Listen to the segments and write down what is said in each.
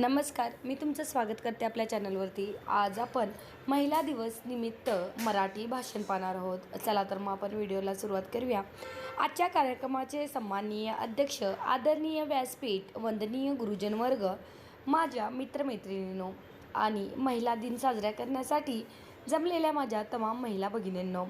नमस्कार मी तुमचं स्वागत करते आपल्या चॅनलवरती. आज आपण महिला दिवस निमित्त मराठी भाषण पाहणार आहोत. चला तर मग आपण व्हिडिओला सुरुवात करूया. आजच्या कार्यक्रमाचे सन्माननीय अध्यक्ष आदरणीय व्यासपीठ वंदनीय गुरुजन वर्ग माझ्या मित्रमैत्रिणींनो आणि महिला दिन साजरा करण्यासाठी जमलेल्या माझ्या तमाम महिला भगिनींनो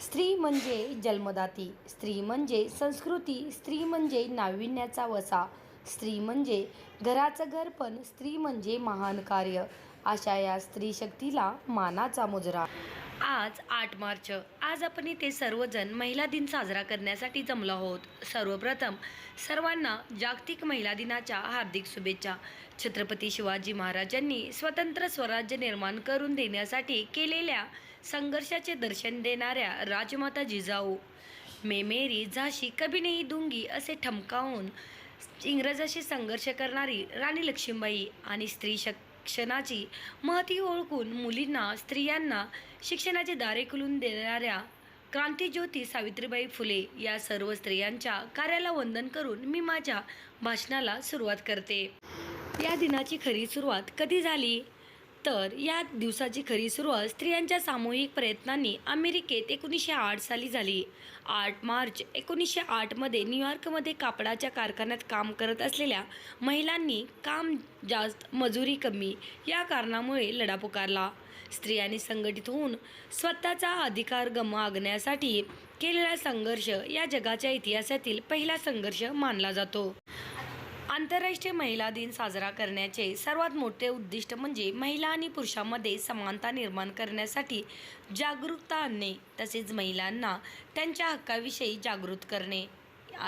स्त्री म्हणजे जन्मदाती स्त्री म्हणजे संस्कृती स्त्री म्हणजे नाविन्याचा वसा स्त्री म्हणजे घराचं घर पण स्त्री म्हणजे महान कार्य. अशा या स्त्री शक्तीला मानाचा मुजरा. आज आठ मार्च. आज आपण इथे सर्वजण महिला दिन साजरा करण्यासाठी जमलो आहोत. सर्वप्रथम सर्वांना जागतिक महिला दिनाच्या हार्दिक शुभेच्छा. छत्रपती शिवाजी महाराजांनी स्वतंत्र स्वराज्य निर्माण करून देण्यासाठी केलेल्या संघर्षाचे दर्शन देणाऱ्या राजमाता जिजाऊ. मे मेरी झाशी कभी नाही दुंगी असे ठमकावून इंग्रजाशी संघर्ष करणारी राणी लक्ष्मीबाई आणि स्त्री शिक्षणाची महती ओळखून मुलींना स्त्रियांना शिक्षणाचे दारे खुलून देणाऱ्या क्रांतीज्योती सावित्रीबाई फुले या सर्व स्त्रियांच्या कार्याला वंदन करून मी माझ्या भाषणाला सुरुवात करते. या दिनाची खरी सुरुवात कधी झाली? तर या दिवसाची खरी सुरुवात स्त्रियांच्या सामूहिक प्रयत्नांनी अमेरिकेत एकोणीसशे आठ साली झाली. आठ मार्च एकोणीसशे आठमध्ये न्यूयॉर्कमध्ये कापडाच्या कारखान्यात काम करत असलेल्या महिलांनी काम जास्त मजुरी कमी या कारणामुळे लढा पुकारला. स्त्रियांनी संघटित होऊन स्वतःचा अधिकार गमागण्यासाठी केलेला संघर्ष या जगाच्या इतिहासातील पहिला संघर्ष मानला जातो. आंतरराष्ट्रीय महिला दिन साजरा करण्याचे सर्वात मोठे उद्दिष्ट म्हणजे महिला आणि पुरुषांमध्ये समानता निर्माण करण्यासाठी जागरूकता आणणे तसेच महिलांना त्यांच्या हक्काविषयी जागृत करणे.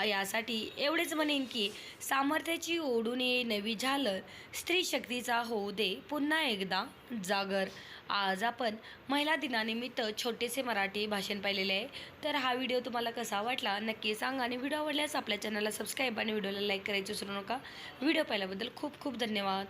यासाठी एवढेच म्हणेन की सामर्थ्याची ओढून ये नवी झालर. स्त्री शक्तीचा होऊ दे पुन्हा एकदा जागर. आज आपण महिला दिनानिमित्त छोटेसे मराठी भाषण पाहिलेले आहे. तर हा व्हिडिओ तुम्हाला कसा वाटला नक्की सांगा आणि व्हिडिओ आवडल्यास आपल्या चॅनलला सबस्क्राईब आणि व्हिडिओला लाईक करायचं विसरू नका. व्हिडिओ पाहिल्याबद्दल खूप खूप धन्यवाद.